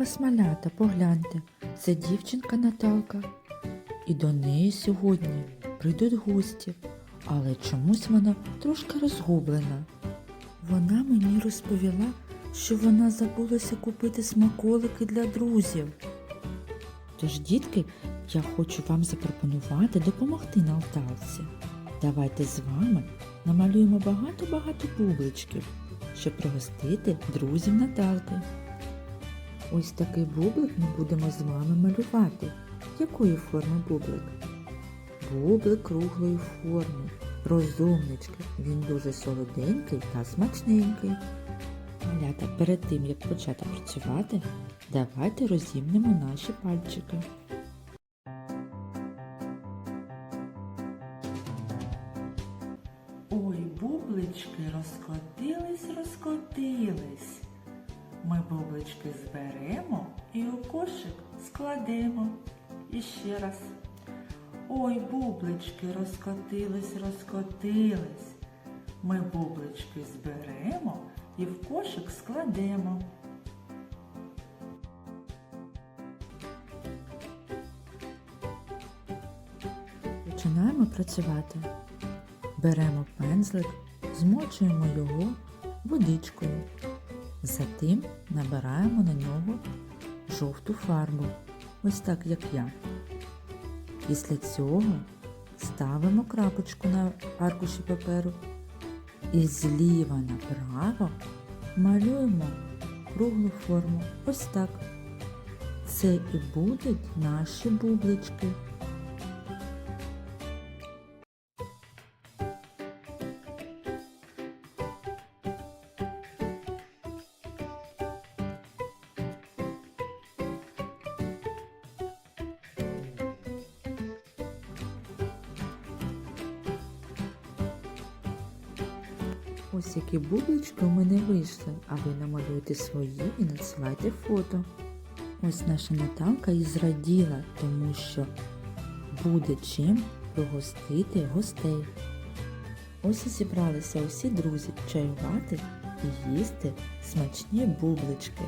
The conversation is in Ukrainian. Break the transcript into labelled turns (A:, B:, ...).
A: вас малята, погляньте, це дівчинка Наталка. І до неї сьогодні прийдуть гості, але чомусь вона трошки розгублена. Вона мені розповіла, що вона забулася купити смаколики для друзів. Тож, дітки, я хочу вам запропонувати допомогти на Наталці. Давайте з вами намалюємо багато-багато бубличків, щоб пригостити друзів Наталки. Ось такий бублик ми будемо з вами малювати. Якої форми бублик? Бублик круглої форми. Розумнички. Він дуже солоденький та смачненький. Малята, перед тим як почати працювати, давайте розімнемо наші пальчики. Ой, бублички розкотились, розкотились. Ми бублички зберемо і у кошик складемо. І ще раз. Ой, бублички розкотились, розкотились. Ми бублички зберемо і в кошик складемо. Починаємо працювати. Беремо пензлик, змочуємо його водичкою. Затим набираємо на нього жовту фарбу, ось так як я. Після цього ставимо крапочку на аркуші паперу і зліва направо малюємо круглу форму. Ось так. Це і будуть наші бублички. Ось які бублички у мене вийшли, а ви намалюйте свої і надсилайте фото. Ось наша Наталка і зраділа, тому що буде чим пригостити гостей. Ось і зібралися усі друзі чаювати і їсти смачні бублички.